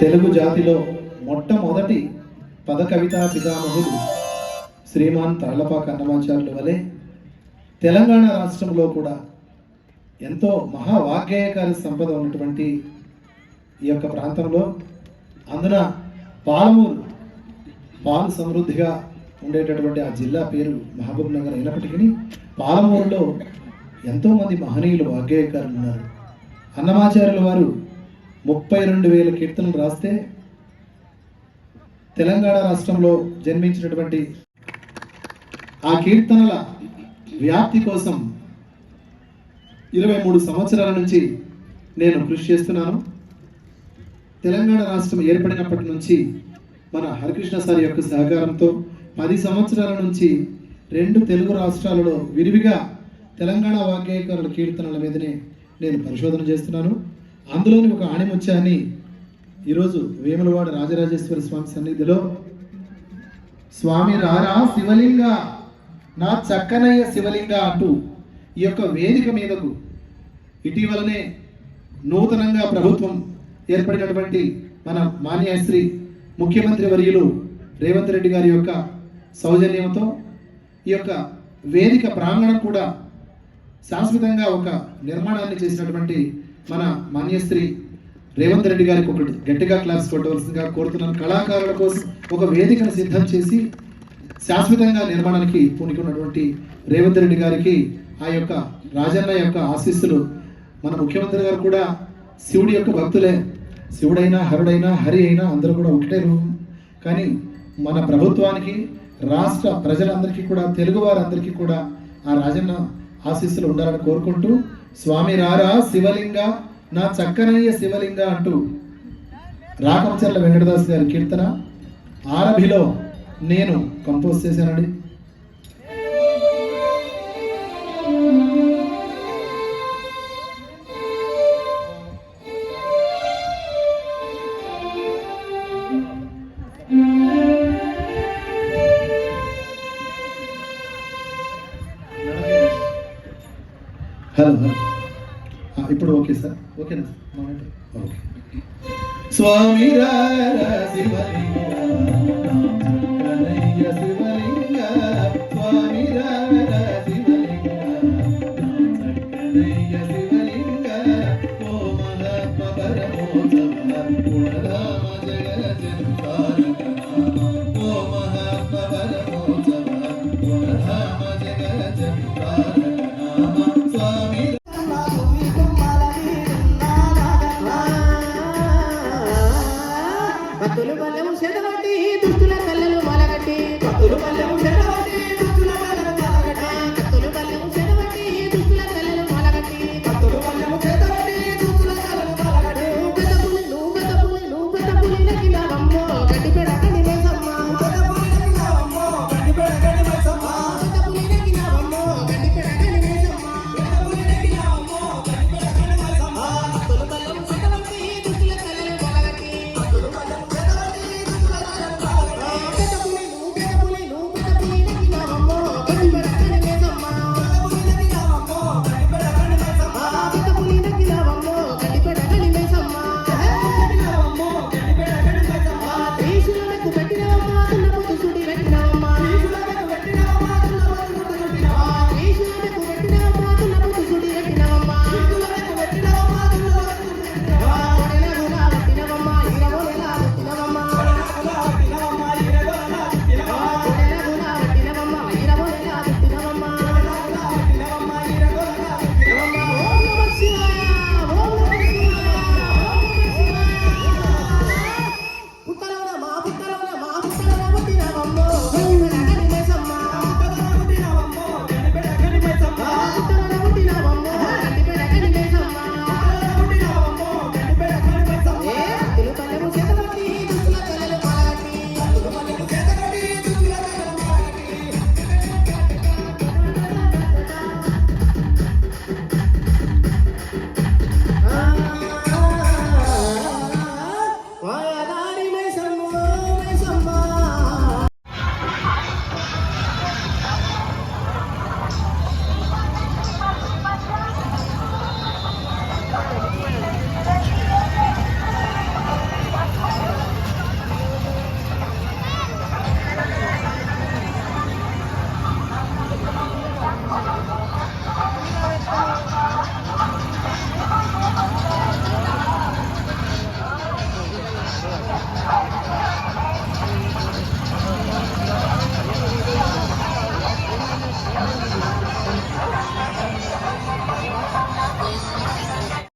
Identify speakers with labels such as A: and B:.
A: తెలుగు జాతిలో మొట్టమొదటి పద కవితా పితామహుడు శ్రీమాన్ తాళ్ళపాక కన్నమాచార్యుల వలె తెలంగాణ రాష్ట్రంలో కూడా ఎంతో మహావాగ్గేయకారి సంపద ఉన్నటువంటి ఈ యొక్క ప్రాంతంలో అందున పాలమూరు పాలు సమృద్ధిగా ఉండేటటువంటి ఆ జిల్లా పేరు మహబూబ్ నగర్ అయినప్పటికీ పాలమూరులో ఎంతోమంది మహనీయులు వాగ్గేయకారులు ఉన్నారు. అన్నమాచార్యుల వారు ముప్పై రెండు వేల కీర్తనలు రాస్తే తెలంగాణ రాష్ట్రంలో జన్మించినటువంటి ఆ కీర్తనల వ్యాప్తి కోసం ఇరవై మూడు సంవత్సరాల నుంచి నేను కృషి చేస్తున్నాను. తెలంగాణ రాష్ట్రం ఏర్పడినప్పటి నుంచి మన హరికృష్ణ సార్ యొక్క సహకారంతో పది సంవత్సరాల నుంచి రెండు తెలుగు రాష్ట్రాలలో విరివిగా తెలంగాణ వాగ్గేయకారుల కీర్తనల మీదనే నేను పరిశోధన చేస్తున్నాను. అందులోని ఒక ఆణిముత్యాన్ని ఈరోజు వేములవాడ రాజరాజేశ్వరి స్వామి సన్నిధిలో స్వామి రారా శివలింగ నా చక్కనయ్య శివలింగ అంటూ ఈ యొక్క వేదిక మీదకు ఇటీవలనే నూతనంగా ప్రభుత్వం ఏర్పడినటువంటి మన మాన్యశ్రీ ముఖ్యమంత్రి వర్యులు రేవంత్ రెడ్డి గారి యొక్క సౌజన్యంతో ఈ యొక్క వేదిక ప్రాంగణం కూడా శాశ్వతంగా ఒక నిర్మాణాన్ని చేసినటువంటి మన మాన్యశ్రీ రేవంత్ రెడ్డి గారికి ఒకటి గట్టిగా క్లాస్ కొట్టవలసిందిగా కోరుతున్నాను. కళాకారుల కోసం ఒక వేదికను సిద్ధం చేసి శాశ్వతంగా నిర్మాణానికి పూనుకున్నటువంటి రేవంత్ రెడ్డి గారికి ఆ యొక్క రాజన్న యొక్క ఆశీస్సులు. మన ముఖ్యమంత్రి గారు కూడా శివుడి యొక్క భక్తులే. శివుడైనా హరుడైనా హరి అయినా అందరూ కూడా ఒకటే రూపం కానీ మన ప్రభుత్వానికి రాష్ట్ర ప్రజలందరికీ కూడా తెలుగు వారందరికీ కూడా ఆ రాజన్న ఆశీస్సులు ఉండాలని కోరుకుంటూ స్వామి రారా శివలింగ నా చక్కనయ్య శివలింగ అంటూ రాకంచర్ల వెంకటదాస్ గారి కీర్తన ఆరభిలో నేను కంపోజ్ చేశానండి. Hello hello. ఇప్పుడు ఓకే సార్. ఓకేనా సార్? ఓకే. స్వామి రారా